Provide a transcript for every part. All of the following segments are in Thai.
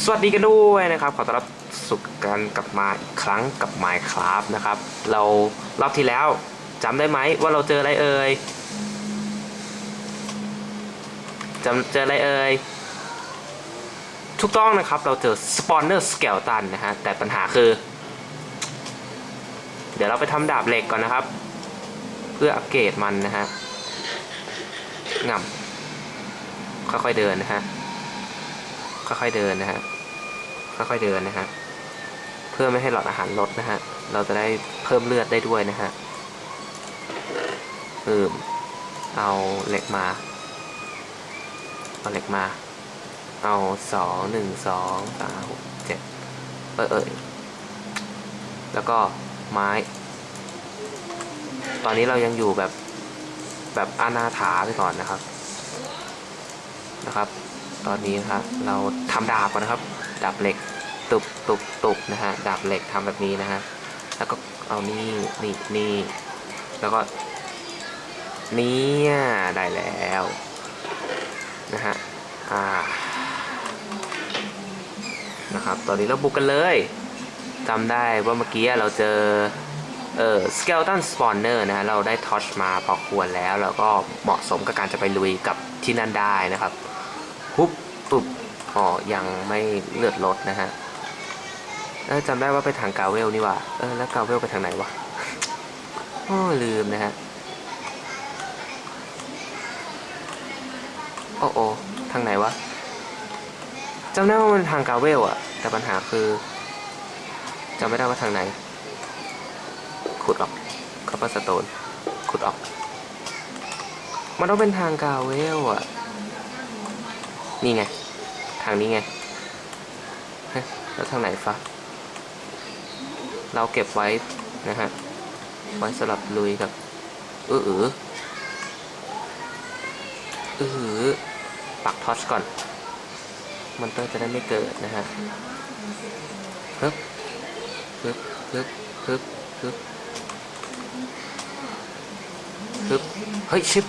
สวัสดีกันด้วยนะครับ ขอต้อนรับสู่การกลับมาอีกครั้งกับ Minecraft นะครับ เรารอบที่แล้วจำได้ไหมว่าเราเจออะไรเอ่ยจำเจออะไรเอ่ยถูกต้องนะครับเราเจอ Spawner Skeleton นะฮะ แต่ปัญหาคือ เดี๋ยวเราไปทำดาบเหล็กก่อนนะครับ เพื่ออัปเกรดมันนะฮะง่ำค่อยๆเดินนะฮะ ค่อยๆเดินนะฮะค่อยๆเดินนะฮะเพื่อไม่ให้หลอดอาหารลดนะฮะเราจะได้เพิ่มเลือดได้ด้วยนะฮะเพิ่มเอาเหล็กมาเอาเหล็กมา เอาสองหนึ่งสองสามหกเจ็ดเออเออแล้วก็ไม้ ตอนนี้เรายังอยู่แบบแบบอานาถาไปก่อนนะครับนะครับ ตอนนี้นะครับเราทำดาบก่อนนะครับ ดาบเหล็กตุบตุบตุบนะฮะดาบเหล็กทำแบบนี้นะฮะแล้วก็เอานี่นี่นี่แล้วก็นี่ได้แล้วนะฮะอ่านะครับ ตอนนี้เราบุกกันเลยจำได้ว่าเมื่อกี้เราเจอ เออ skeleton spawner นะฮะ เราได้ทอชมาพอควรแล้ว แล้วก็เหมาะสมกับการจะไปลุยกับที่นั่นได้นะครับ ปุ๊บปุ๊บอ๋อยังไม่เลือดลดนะฮะเออจำได้ว่าไปทางกาเวลนี่ว่าเออแล้วกาเวลไปทางไหนวะโอ้ลืมนะฮะโอ้โอทางไหนวะจำได้ว่ามันทางกาเวลอะแต่ปัญหาคือจำไม่ได้ว่าทางไหน ขุดออกคัพเปอร์สโตนขุดออก มันต้องเป็นทางกาเวลอะ นี่ไง ทางนี้ไงแล้วทางไหนฟะเราเก็บไว้นะฮะ ไว้สำหรับลุยกับเออเออเออหือปักทอชก่อน มันเตอร์จะได้ไม่เกิดนะฮะฮึบฮึบฮึบฮึบฮึบฮึบเฮ้ยชิป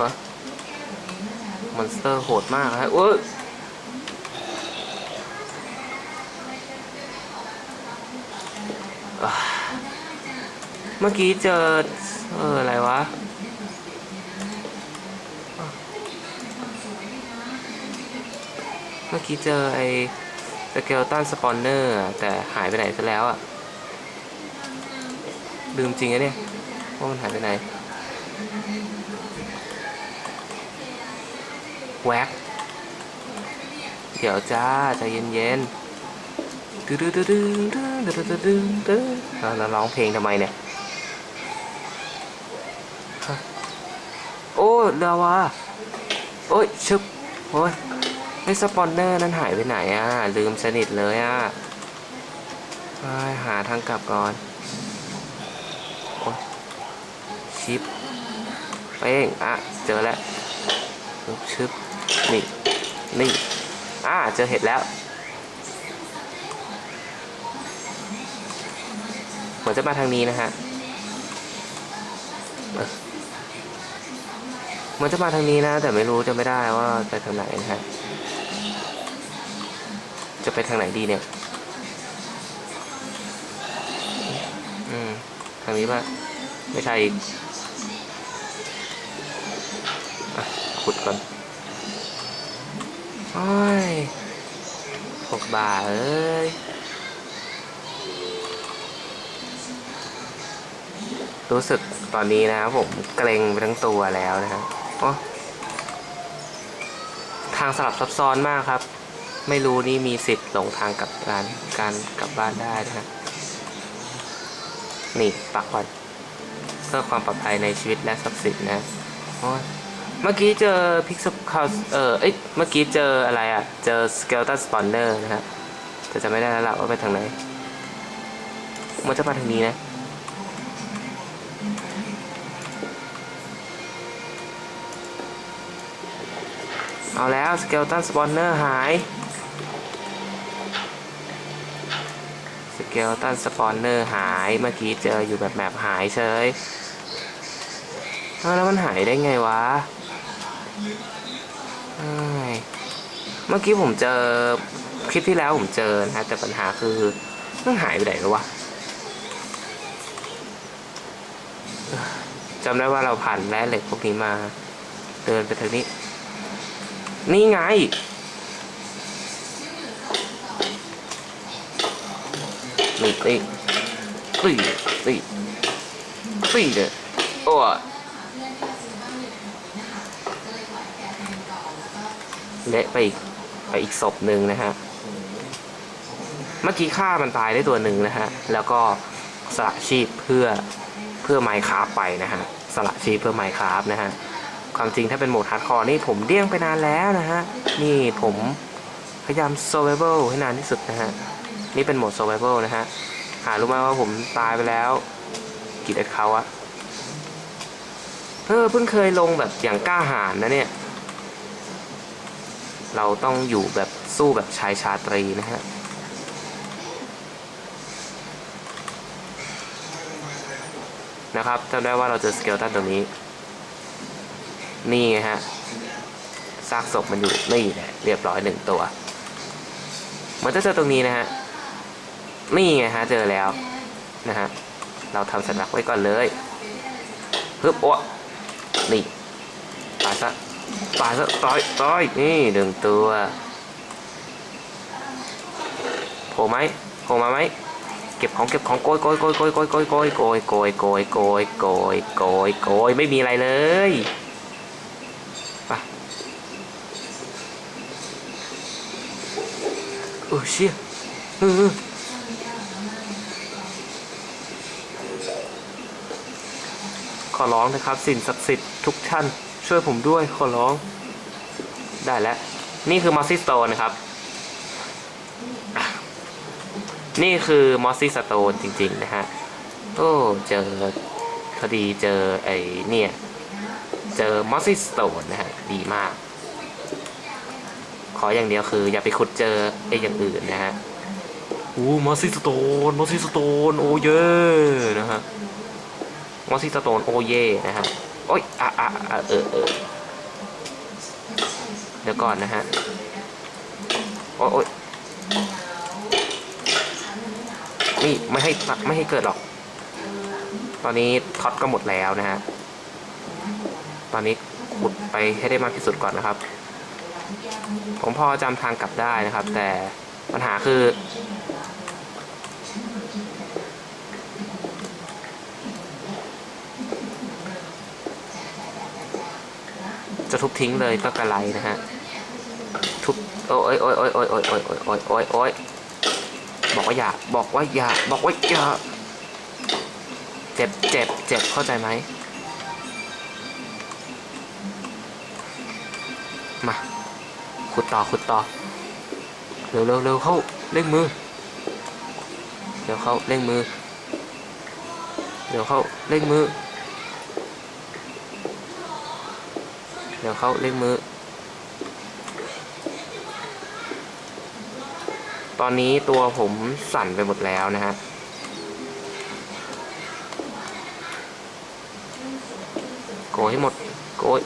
วะ มอนสเตอร์โหดมากฮะโอ้ยอ่าเมื่อกี้เจอ เออ อะไรวะ เมื่อกี้เจอไอ้สเกลตันสปอนเนอร์แต่หายไปไหนซะแล้วอะลืมจริงอะเนี่ย ว่ามันหายไปไหน แวกเดี๋ยวจ้าใจเย็นๆดึ๊ดดึ๊ดดึ๊ดดึ๊ดดึ๊ดดึ๊ดดึ๊ดเราร้องเพลงทำไมเนี่ยโอ้เรืาวาโอ้ยชึบโอ้ยไอสปอนเนอร์นั้นหายไปไหนอะ ลืมสนิทเลยอะหาทางกลับก่อนโอ้ยชิปเป้งอะ เจอแล้วชึบ นี่ นี่ อ่า เจอเห็ดแล้วเหมือนจะมาทางนี้นะฮะเหมือนจะมาทางนี้นะ แต่ไม่รู้จะไม่ได้ว่าไปทางไหนนะฮะ จะไปทางไหนดีเนี่ย อืม ทางนี้ปะไม่ใช่อีก อะ ขุดก่อน โอ้ยพวกบ้าเอ้ยรู้สึกตอนนี้นะครับผมเกรงไปทั้งตัวแล้วนะครับโอ้ทางสลับซับซ้อนมากครับ ไม่รู้นี่มีสิทธิ์หลงทางกลับการการกลับบ้านได้นะฮะนี่ปักก่อนเพื่อความปลอดภัยในชีวิตและทรัพย์สินนะโอ้ เมื่อกี้เจอพิกซ์คาเออเอ้ยเมื่อกี้เจออะไรอะ เจอสเกลตันสปอนเนอร์นะฮะแต่จะไม่ได้แล้วล่ะว่าไปทางไหน มันจะมาทางนี้นะ เอาแล้วสเกลตันสปอนเนอร์หายสเกลตันสปอนเนอร์หายเมื่อกี้เจออยู่แบบแมปหายเฉยแล้วมันหายได้ไงวะ เมื่อกี้ผมเจอคลิปที่แล้วผมเจอนะแต่ปัญหาคือมันหายไปไหนแล้ววะจำได้ว่าเราผ่านแร่เหล็กพวกนี้มา เดินไปทางนี้ นี่ไง นี่นี่ตีตีตีเด้อโอ้ เละไปอีกไปอีกศพหนึ่งนะฮะ เมื่อกี้ฆ่ามันตายได้ตัวหนึ่งนะฮะ แล้วก็สละชีพเพื่อเพื่อไมค์คราฟไปนะฮะ สละชีพเพื่อไมค์คราฟนะฮะ ความจริงถ้าเป็นโหมดฮาร์ดคอร์นี่ผมเดี้ยงไปนานแล้วนะฮะ นี่ผมพยายาม survival ให้นานที่สุดนะฮะ นี่เป็นโหมด survival นะฮะ หารู้ไหมว่าผมตายไปแล้วกี่เอ็ดเขาอะเออเพิ่งเคยลงแบบอย่างกล้าหาญนะเนี่ย เราต้องอยู่แบบสู้แบบชายชาตรีนะฮะนะครับจำได้ว่าเราเจอสเกลตันตรงนี้ นี่ไงฮะซากศพมันอยู่นี่แหละเรียบร้อยหนึ่งตัว มันจะเจอตรงนี้นะฮะนี่ไงฮะเจอแล้วนะฮะเราทำสัญลักษณ์ไว้ก่อนเลยฮึบโอ้นี่ตายซะ ตาซะต่อยต่อยนี่หนึ่งตัวโผล่ไหมโผล่มาไหมเก็บของเก็บของโกยโกยโกยโกยโกยโกยโกยโกยโกยโกยโกยโกยโกยโกยไม่มีอะไรเลยไปโอ้เชี่ยเออขอร้องนะครับสิ่งศักดิ์สิทธิ์ทุกท่าน ช่วยผมด้วยขอร้อง ได้แล้ว นี่คือมอสซี่สโตนนะครับ นี่คือมอสซี่สโตนจริง ๆ นะฮะ โอ้เจอพอดีเจอไอ้เนี่ย เจอมอสซี่สโตนนะฮะ ดีมาก ขออย่างเดียวคือ อย่าไปขุดเจอไอ้อย่างอื่นนะฮะอู้มอสซี่สโตนมอสซี่สโตนโอเยอะนะฮะมอสซี่สโตนโอเย่นะฮะ โอ้ยอะอะอะเออเออเดี๋ยวก่อนนะฮะ โอ้ยนี่ไม่ให้ไม่ให้เกิดหรอก ตอนนี้ท็อตก็หมดแล้วนะฮะ ตอนนี้ขุดไปให้ได้มากที่สุดก่อนนะครับ ผมพอจำทางกลับได้นะครับ แต่ปัญหาคือ จะทุบทิ้งเลยก็กระไรนะฮะ ทุบ โอ้ยโอ้ยโอ้ยโอ้ยโอ้ยโอ้ยโอ้ยโอ้ยโอ้ยโอ้ยบอกว่าอย่า บอกว่าอย่า บอกว่าอย่า เจ็บเจ็บเจ็บเข้าใจไหม มา ขุดต่อ ขุดต่อ เร็วเร็วเร็วเข้าเร่งมือเร็วเข้าเร่งมือเร็วเข้าเร่งมือ เดี๋ยวเขาเล่งมือ ตอนนี้ตัวผมสั่นไปหมดแล้วนะฮะโกยให้หมด โกย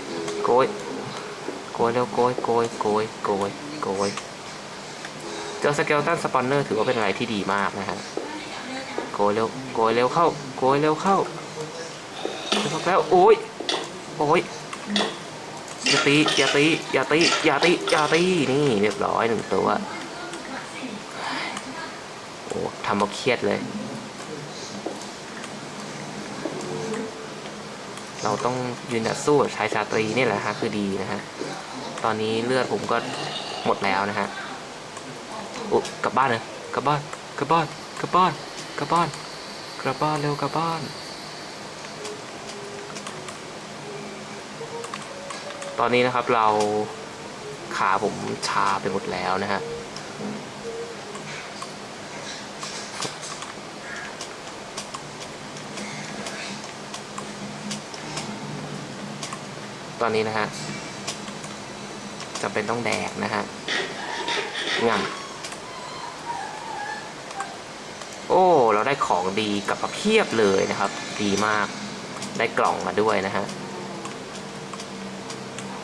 โกย โกยแล้วโกย โกย โกย โกย โกย เจอสเกลตันสปอนเนอร์ถือว่าเป็นอะไรที่ดีมากนะฮะ โกยเร็ว โกยเร็วเข้า โกยเร็วเข้าแล้ว โอ้ย โอ้ย อย่าตีอย่าตีอย่าตีอย่าตีอย่าตีนี่เรียบร้อยหนึ่งตัวโอ้ทำเอาเครียดเลย เราต้องยืนสู้ชายชาตรีนี่แหละฮะคือดีนะฮะตอนนี้เลือดผมก็หมดแล้วนะฮะอุยกลับบ้านเลยกลับบ้านกลับบ้านกลับบ้านกลับบ้านกลับบ้านเร็วกลับบ้าน ตอนนี้นะครับเราขาผมชาไปหมดแล้วนะฮะตอนนี้นะฮะจะเป็นต้องแดกนะฮะงำโอ้ เราได้ของดีกลับมาเพียบเลยนะครับ ดีมาก ได้กล่องมาด้วยนะฮะ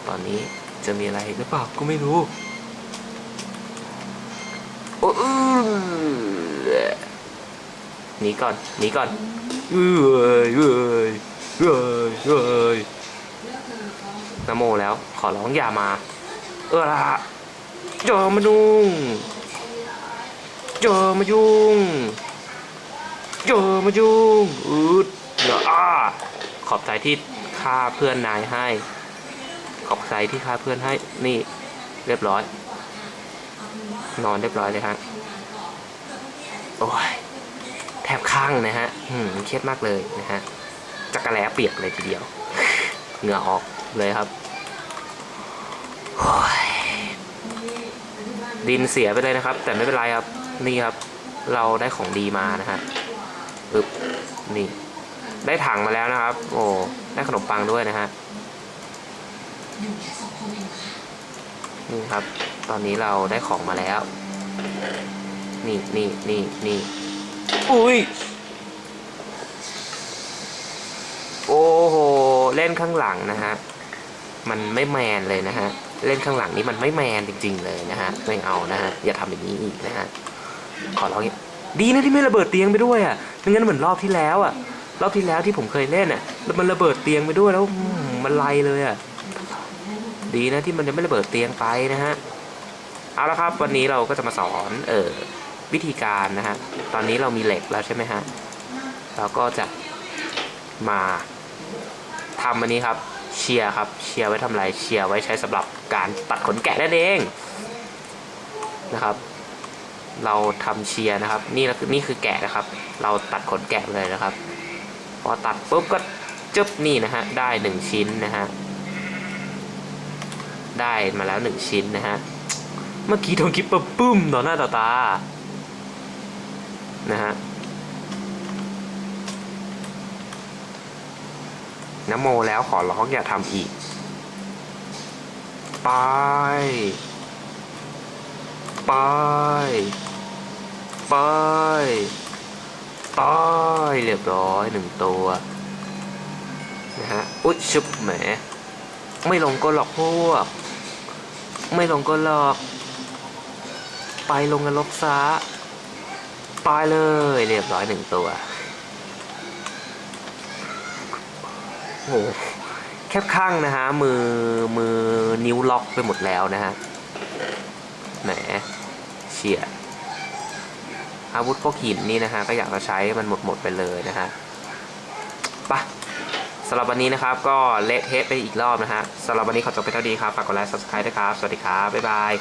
ตอนนี้จะมีอะไรหรือเปล่าก็ไม่รู้อ้อื้อหนีก่อนหนีก่อนเอ้ยเอ้ยเอ้ยเอ้ยนโมแล้ว ขอร้องอย่ามา เออละจอมาดุงจอมายุงจอมายุงอืดเดี๋ยวอ้าขอบใจที่ฆ่าเพื่อนนายให้ ขอบใจที่ฆ่าเพื่อนให้นี่เรียบร้อย นอนเรียบร้อยเลยฮะโอ้ยแทบข้างนะฮะอืมเครียดมากเลยนะฮะจักระแลเปียกเลยทีเดียว เหงื่อออกเลยครับโอ้ยดินเสียไปเลยนะครับ แต่ไม่เป็นไรครับ นี่ครับ เราได้ของดีมานะฮะอึบนี่ ได้ถังมาแล้วนะครับ โอ้ได้ขนมปังด้วยนะฮะ นี่ครับ ตอนนี้เราได้ของมาแล้ว นี่นี่นี่นี่อุ้ย โอ้โห เล่นข้างหลังนะฮะ มันไม่แมนเลยนะฮะ เล่นข้างหลังนี้มันไม่แมนจริง ๆ เลยนะฮะ ไม่เอานะฮะ อย่าทำอย่างนี้อีกนะฮะ ขอร้องอย่างดีนะที่ไม่ระเบิดเตียงไปด้วยอะไม่งั้นเหมือนรอบที่แล้วอะ รอบที่แล้วที่ผมเคยเล่นอะแล้วมันระเบิดเตียงไปด้วยแล้วมมันไลเลยอะ ดีนะที่มันยังไม่ระเบิดเตียงไปนะฮะ เอาละครับวันนี้เราก็จะมาสอนเออวิธีการนะฮะ ตอนนี้เรามีเหล็กแล้วใช่ไหมฮะ เราก็จะมาทำอันนี้ครับ เชียร์ครับ เชียร์ไว้ทำอะไร เชียร์ไว้ใช้สำหรับการตัดขนแกะนั่นเองนะครับ เราทำเชียร์นะครับ นี่คือนี่คือแกะนะครับ เราตัดขนแกะเลยนะครับ พอตัดปุ๊บก็จึ๊บนี่นะฮะ ได้หนึ่งชิ้นนะฮะ ได้มาแล้วหนึ่งชิ้นนะฮะ เมื่อกี้โดนคลิปปะปุ้มต่อหน้าต่อตา นะฮะนโมแล้วขอร้องอย่าทำอีก ไป ไป ไป ไป เรียบร้อยหนึ่งตัว นะฮะ อุ๊ย ชุบแหม ไม่ลงก็หลอกพวก ไม่ลงก็หลอก ไปลงกันลกซะไปเลยเรียบร้อยหนึ่งตัวโอ้โหแคบข้างนะฮะ มือมือนิ้วล็อกไปหมดแล้วนะฮะแหมเฉียดอาวุธพวกหินนี่นะฮะ ก็อยากจะใช้มันหมดหมดไปเลยนะฮะไปะ สำหรับวันนี้นะครับก็เละเทะไปอีกรอบนะฮะสำหรับวันนี้ขอจบไปเท่านี้ครับฝากกดไลค์ subscribe ด้วยครับ สวัสดีครับ บ๊ายบาย